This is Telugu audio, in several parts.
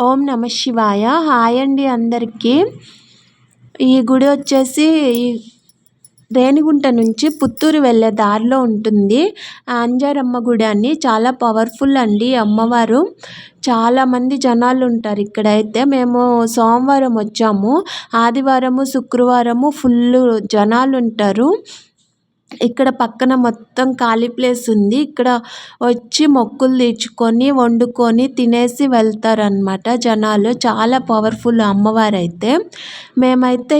ఓం నమ శివాయ. హాయ్ అండి అందరికీ. ఈ గుడి వచ్చేసి రేణిగుంట నుంచి పుత్తూరు వెళ్ళే దారిలో ఉంటుంది. అంజారమ్మ గుడి అని చాలా పవర్ఫుల్ అండి అమ్మవారు. చాలామంది జనాలు ఉంటారు ఇక్కడైతే. మేము సోమవారం వచ్చాము. ఆదివారము శుక్రవారము ఫుల్ జనాలు ఉంటారు. ఇక్కడ పక్కన మొత్తం ఖాళీ ప్లేస్ ఉంది. ఇక్కడ వచ్చి మొక్కులు తీర్చుకొని వండుకొని తినేసి వెళ్తారనమాట జనాలు. చాలా పవర్ఫుల్ అమ్మవారు అయితే మేమైతే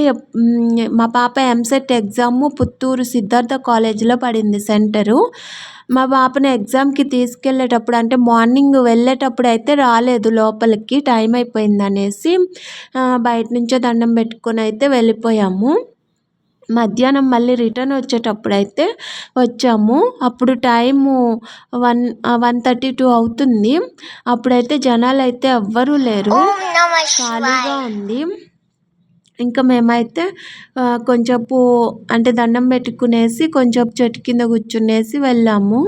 మా పాప ఎంసెట్ ఎగ్జామ్ పుత్తూరు సిద్ధార్థ కాలేజీలో పడింది సెంటరు. మా పాపని ఎగ్జామ్కి తీసుకెళ్ళేటప్పుడు అంటే మార్నింగ్ వెళ్ళేటప్పుడు అయితే రాలేదు లోపలికి టైం అయిపోయింది అనేసి బయట నుంచే దండం పెట్టుకొని అయితే వెళ్ళిపోయాము. మధ్యాహ్నం మళ్ళీ రిటర్న్ వచ్చేటప్పుడు అయితే వచ్చాము. అప్పుడు time one one thirty two అవుతుంది. అప్పుడైతే జనాలు అయితే ఎవ్వరూ లేరు. ఖాళీగా ఉంది. ఇంకా మేమైతే కొంచెంపు అంటే దండం పెట్టుకునేసి కొంచెం చెట్టు కింద కూర్చునేసి వెళ్ళాము.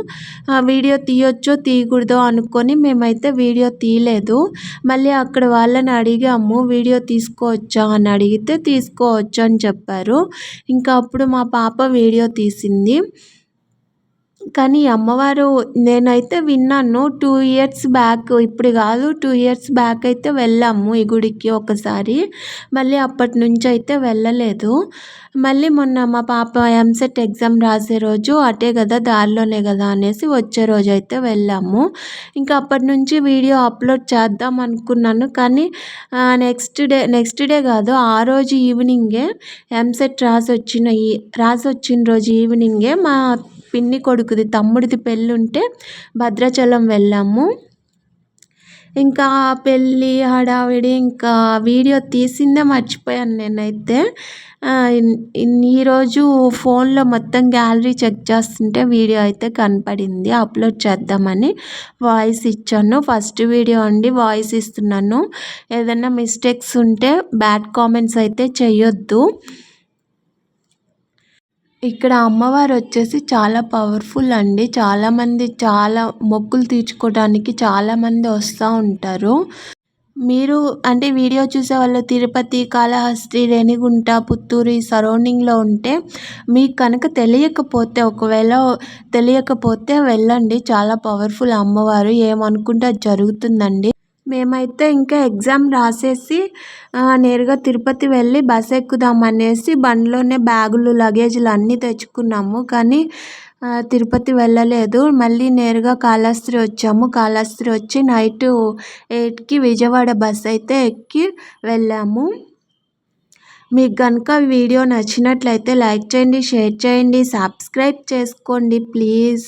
వీడియో తీయొచ్చో తీయకూడదో అనుకొని మేమైతే వీడియో తీయలేదు. మళ్ళీ అక్కడ వాళ్ళని అడిగాము వీడియో తీసుకోవచ్చా? అని అడిగితే తీసుకోవచ్చు అని చెప్పారు. ఇంకా అప్పుడు మా పాప వీడియో తీసింది. కానీ అమ్మవారు నేనైతే విన్నాను టూ ఇయర్స్ బ్యాక్ ఇప్పుడు కాదు టూ ఇయర్స్ బ్యాక్ అయితే వెళ్ళాము ఈ గుడికి ఒకసారి. మళ్ళీ అప్పటి నుంచి అయితే వెళ్ళలేదు. మళ్ళీ మొన్న మా పాప ఎంసెట్ ఎగ్జామ్ రాసే రోజు అటే కదా దారిలోనే కదా అనేసి వచ్చే రోజు అయితే వెళ్ళాము. ఇంకా అప్పటి నుంచి వీడియో అప్లోడ్ చేద్దాం అనుకున్నాను కానీ నెక్స్ట్ డే నెక్స్ట్ డే కాదు ఆ రోజు ఈవినింగే ఎంసెట్ రాసి వచ్చిన రాసి వచ్చిన రోజు ఈవినింగే మా పిన్ని కొడుకుది తమ్ముడిది పెళ్ళి ఉంటే భద్రాచలం వెళ్ళాము. ఇంకా పెళ్ళి హడావిడి ఇంకా వీడియో తీసిందే మర్చిపోయాను నేనైతే. ఈరోజు ఫోన్లో మొత్తం గ్యాలరీ చెక్ చేస్తుంటే వీడియో అయితే కనపడింది. అప్లోడ్ చేద్దామని వాయిస్ ఇచ్చాను. ఫస్ట్ వీడియో అండి వాయిస్ ఇస్తున్నాను. ఏదైనా మిస్టేక్స్ ఉంటే బ్యాడ్ కామెంట్స్ అయితే చేయొద్దు ఇక్కడ అమ్మవారు వచ్చేసి చాలా పవర్ఫుల్ అండి. చాలామంది చాలా మొక్కులు తీర్చుకోవడానికి చాలామంది వస్తూ ఉంటారు. మీరు అంటే వీడియో చూసే వాళ్ళు తిరుపతి కాళహస్తి రేణిగుంట పుత్తూరు ఈ సరౌండింగ్లో ఉంటే మీకు కనుక తెలియకపోతే ఒకవేళ తెలియకపోతే వెళ్ళండి. చాలా పవర్ఫుల్ అమ్మవారు. ఏమనుకుంటే అది జరుగుతుందండి. మేమైతే ఇంకా ఎగ్జామ్ రాసేసి నేరుగా తిరుపతి వెళ్ళి బస్ ఎక్కుదాం అనేసి బండిలోనే బ్యాగులు లగేజ్లు అన్నీ తెచ్చుకున్నాము. కానీ తిరుపతి వెళ్ళలేదు. మళ్ళీ నేరుగా కాళహస్తి వచ్చాము. కాళహస్త్రి వచ్చి నైట్ ఎయిట్కి విజయవాడ బస్ అయితే ఎక్కి వెళ్ళాము. మీకు కనుక వీడియో నచ్చినట్లయితే లైక్ చేయండి షేర్ చేయండి సబ్స్క్రైబ్ చేసుకోండి ప్లీజ్.